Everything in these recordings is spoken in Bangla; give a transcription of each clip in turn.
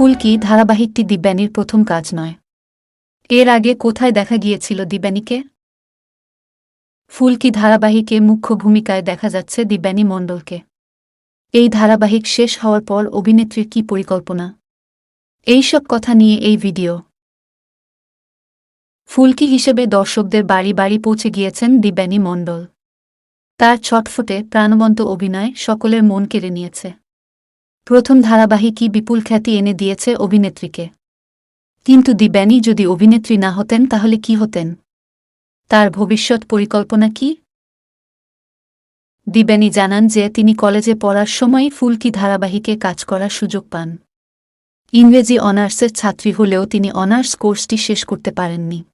ফুলকি ধারাবাহিকটি দিব্যানীর প্রথম কাজ নয়? এর আগে কোথায় দেখা গিয়েছিল দিব্যানীকে? ফুলকি ধারাবাহিকে মুখ্য ভূমিকায় দেখা যাচ্ছে দিব্যানী মণ্ডলকে? এই ধারাবাহিক শেষ হওয়ার পর অভিনেত্রীর কী পরিকল্পনা? এইসব কথা নিয়ে এই ভিডিও। ফুলকি হিসেবে দর্শকদের বাড়ি বাড়ি পৌঁছে গিয়েছেন দিব্যানী মণ্ডল? তার ছটফটে প্রাণবন্ত অভিনয় সকলের মন কেড়ে নিয়েছে। প্রথম ধারাবাহিকই বিপুল খ্যাতি এনে দিয়েছে অভিনেত্রীকে? কিন্তু দিব্যানী যদি অভিনেত্রী না হতেন, তাহলে কি হতেন? তার ভবিষ্যৎ পরিকল্পনা কি? দিব্যানী জানান যে তিনি কলেজে পড়ার সময় ফুলকি ধারাবাহিকে কাজ করার সুযোগ পান। ইংরেজি অনার্সের ছাত্রী হলেও তিনি অনার্স কোর্সটি শেষ করতে পারেননি।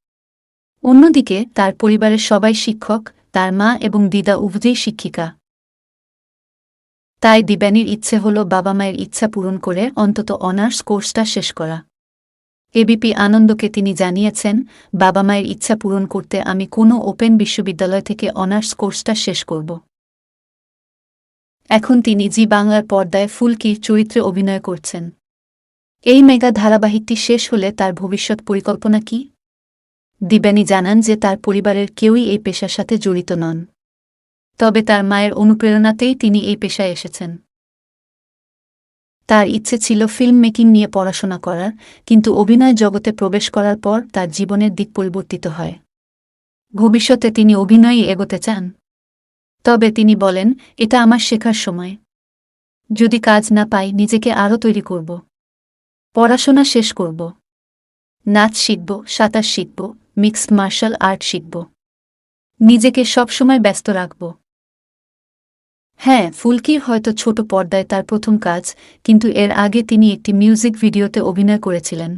অন্যদিকে, তার পরিবারের সবাই শিক্ষক, তার মা এবং দিদা উভয়েই শিক্ষিকা। তাই দিব্যানীর ইচ্ছে হল বাবা মায়ের ইচ্ছা পূরণ করে অন্তত অনার্স কোর্সটা শেষ করা। এবিপি আনন্দকে তিনি জানিয়েছেন, বাবা মায়ের ইচ্ছা পূরণ করতে আমি কোনো ওপেন বিশ্ববিদ্যালয় থেকে অনার্স কোর্সটা শেষ করব। এখন তিনি জি বাংলার পর্দায় ফুলকির চরিত্রে অভিনয় করছেন। এই মেগা ধারাবাহিকটি শেষ হলে তার ভবিষ্যৎ পরিকল্পনা কি? দিব্যানী জানান যে তার পরিবারের কেউই এই পেশার সাথে জড়িত নন। তবে তার মায়ের অনুপ্রেরণাতেই তিনি এই পেশায় এসেছেন। তার ইচ্ছে ছিল ফিল্ম মেকিং নিয়ে পড়াশোনা করার, কিন্তু অভিনয় জগতে প্রবেশ করার পর তার জীবনের দিক পরিবর্তিত হয়। ভবিষ্যতে তিনি অভিনয়ই এগোতে চান। তবে তিনি বলেন, এটা আমার শেখার সময়। যদি কাজ না পাই, নিজেকে আরও তৈরি করব। পড়াশোনা শেষ করব। নাচ শিখব, সাঁতার শিখব মিক্সড মার্শাল আর্ট শিখব। নিজেকে সবসময় ব্যস্ত রাখব। হ্যাঁ ফুলকির হয়তো ছোট পর্দায় তার প্রথম কাজ, কিন্তু এর আগে তিনি একটি মিউজিক ভিডিওতে অভিনয় করেছিলেন।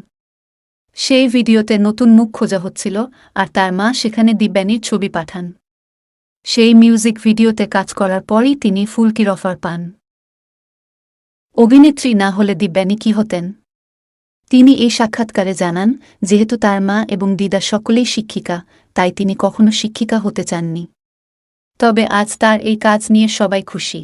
সেই ভিডিওতে নতুন মুখ খোঁজা হচ্ছিল, আর তার মা সেখানে দিব্যানীর ছবি পাঠান। সেই মিউজিক ভিডিওতে কাজ করার পরই তিনি ফুলকির অফার পান। অভিনেত্রী না হলে দিব্যানী কি হতেন? তিনি এই সাক্ষাৎকারে জানান, যেহেতু তার মা এবং দিদা সকলেই শিক্ষিকা, তাই তিনি কখনো শিক্ষিকা হতে চাননি। তবে আজ তার এই কাজ নিয়ে সবাই খুশি।